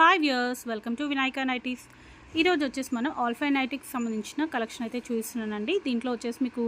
Hi viewers welcome to Vinayaka nighties ఈరోజు వచ్చేసి మనం ఆల్ఫై నైటిక్స్ సంబంధించిన కలెక్షన్ అయితే చూస్తున్నానండి. దీంట్లో వచ్చేసి మీకు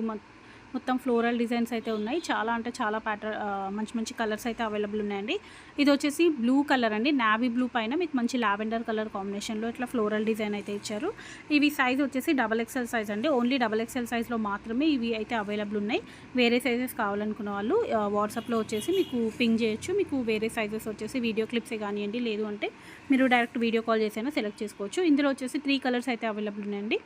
మొత్తం ఫ్లోరల్ డిజైన్స్ అయితే ఉన్నాయి. చాలా అంటే చాలా ప్యాటర్ మంచి మంచి కలర్స్ అయితే అవైలబుల్ ఉన్నాయండి. ఇది వచ్చేసి బ్లూ కలర్ అండి. నావీ బ్లూ పైన మీకు మంచి లావెండర్ కలర్ కాంబినేషన్లో ఇట్లా ఫ్లోరల్ డిజైన్ అయితే ఇచ్చారు. ఇవి సైజ్ వచ్చేసి డబల్ ఎక్సెల్ సైజ్ అండి. ఓన్లీ డబల్ ఎక్సెల్ సైజ్లో మాత్రమే ఇవి అయితే అవైలబుల్ ఉన్నాయి. వేరే సైజెస్ కావాలనుకున్న వాళ్ళు వాట్సాప్లో వచ్చేసి మీకు పింగ్ చేయొచ్చు. మీకు వేరే సైజెస్ వచ్చేసి వీడియో క్లిప్సే కానివ్వండి లేదు అంటే మీరు డైరెక్ట్ వీడియో కాల్ చేసైనా సెలెక్ట్ చేసుకోవచ్చు. ఇందులో వచ్చేసి త్రీ కలర్స్ అయితే అవైలబుల్ ఉన్నాయండి.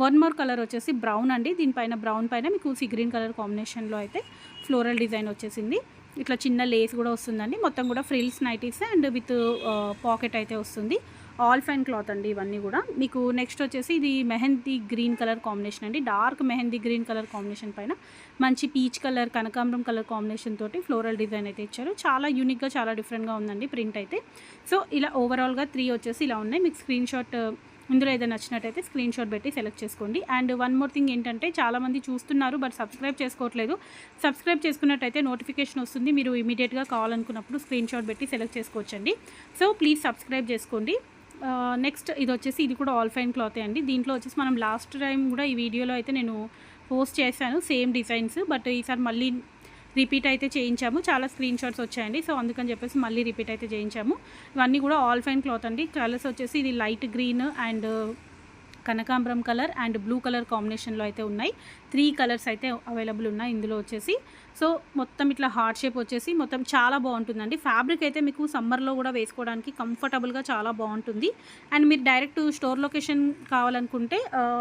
వన్ మోర్ కలర్ వచ్చేసి బ్రౌన్ అండి. దీనిపైన బ్రౌన్ పైన మీకు సీ గ్రీన్ కలర్ కాంబినేషన్లో అయితే ఫ్లోరల్ డిజైన్ వచ్చేసింది. ఇట్లా చిన్న లేస్ కూడా వస్తుందండి. మొత్తం కూడా frills nighties and with pocket అయితే వస్తుంది. ఆల్ ఫైన్ క్లాత్ అండి ఇవన్నీ కూడా. మీకు నెక్స్ట్ వచ్చేసి ఇది మెహందీ గ్రీన్ కలర్ కాంబినేషన్ అండి. Dark mehndi green colour combination పైన మంచి పీచ్ కలర్ కనకాంబరం కలర్ కాంబినేషన్ తోటి ఫ్లోరల్ డిజైన్ అయితే ఇచ్చారు. చాలా యూనిక్గా చాలా డిఫరెంట్గా ఉందండి ప్రింట్ అయితే. సో ఇలా ఓవరాల్గా త్రీ వచ్చేసి ఇలా ఉన్నాయి. మీకు స్క్రీన్ షాట్ ఇందులో ఏదైనా నచ్చినట్టయితే స్క్రీన్ షాట్ పెట్టి సెలెక్ట్ చేసుకోండి. అండ్ వన్ మోర్ థింగ్ ఏంటంటే చాలామంది చూస్తున్నారు బట్ సబ్స్క్రైబ్ చేసుకోవట్లేదు. సబ్స్క్రైబ్ చేసుకున్నట్టయితే నోటిఫికేషన్ వస్తుంది. మీరు ఇమీడియట్గా కావాలనుకున్నప్పుడు స్క్రీన్ షాట్ పెట్టి సెలెక్ట్ చేసుకోవచ్చండి. సో ప్లీజ్ సబ్స్క్రైబ్ చేసుకోండి. Uh, నెక్స్ట్ ఇది వచ్చేసి ఇది కూడా ఆల్ ఫైన్ క్లాతే అండి. దీంట్లో వచ్చేసి మనం లాస్ట్ టైం కూడా ఈ వీడియోలో అయితే నేను పోస్ట్ చేశాను సేమ్ డిజైన్స్ బట్ ఈసారి మళ్ళీ రిపీట్ అయితే చేయించాము. చాలా స్క్రీన్ షాట్స్ వచ్చాయండి. సో అందుకని చెప్పేసి మళ్ళీ రిపీట్ అయితే చేయించాము. ఇవన్నీ కూడా ఆల్ ఫైన్ క్లాత్ అండి. కలర్స్ వచ్చేసి ఇది లైట్ గ్రీన్ అండ్ కనకాంబరం కలర్ అండ్ బ్లూ కలర్ కాంబినేషన్లో అయితే ఉన్నాయి. త్రీ కలర్స్ అయితే అవైలబుల్ ఉన్నాయి ఇందులో వచ్చేసి. సో మొత్తం ఇట్లా హార్ట్ షేప్ వచ్చేసి మొత్తం చాలా బాగుంటుందండి. ఫ్యాబ్రిక్ అయితే మీకు సమ్మర్లో కూడా వేసుకోవడానికి కంఫర్టబుల్గా చాలా బాగుంటుంది. అండ్ మీరు డైరెక్ట్ స్టోర్ లొకేషన్ కావాలనుకుంటే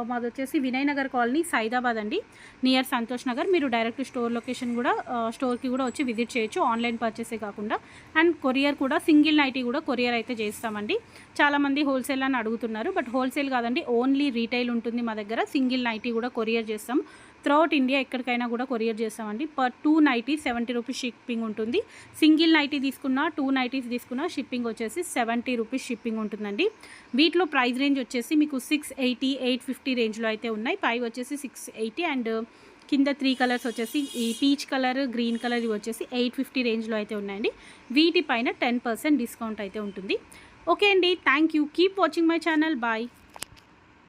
మాది వచ్చేసి వినయ్ నగర్ కాలనీ సైదాబాద్ అండి. నియర్ సంతోష్ నగర్. మీరు డైరెక్ట్ స్టోర్ లొకేషన్ కూడా స్టోర్కి కూడా వచ్చి విజిట్ చేయొచ్చు. ఆన్లైన్ పర్చేసే కాకుండా. అండ్ కొరియర్ కూడా సింగిల్ నైటీ కూడా కొరియర్ అయితే చేస్తామండి. చాలామంది హోల్సేల్ అని అడుగుతున్నారు. బట్ హోల్సేల్ కాదండి ఓన్లీ రీటైల్ ఉంటుంది మా దగ్గర. సింగిల్ నైటీ కూడా కొరియర్ చేస్తాం. త్రూఅవుట్ ఇండియా ఎక్కడికైనా కూడా కొరియర్ చేస్తామండి. Per two nighty seventy rupees shipping ఉంటుంది. సింగిల్ నైటీ తీసుకున్నా టూ నైటీస్ తీసుకున్నా షిప్పింగ్ వచ్చేసి సెవెంటీ రూపీస్ షిప్పింగ్ ఉంటుందండి. వీటిలో ప్రైస్ రేంజ్ వచ్చేసి మీకు సిక్స్ ఎయిటీ ఎయిట్ ఫిఫ్టీ రేంజ్లో అయితే ఉన్నాయి. పై వచ్చేసి సిక్స్ ఎయిటీ అండ్ కింద త్రీ కలర్స్ వచ్చేసి ఈ పీచ్ కలర్ గ్రీన్ కలర్ ఇవి వచ్చేసి ఎయిట్ ఫిఫ్టీ రేంజ్లో అయితే ఉన్నాయండి. వీటిపైన టెన్ పర్సెంట్ డిస్కౌంట్ అయితే ఉంటుంది. ఓకే అండి. Thank you. Keep watching my channel. Bye.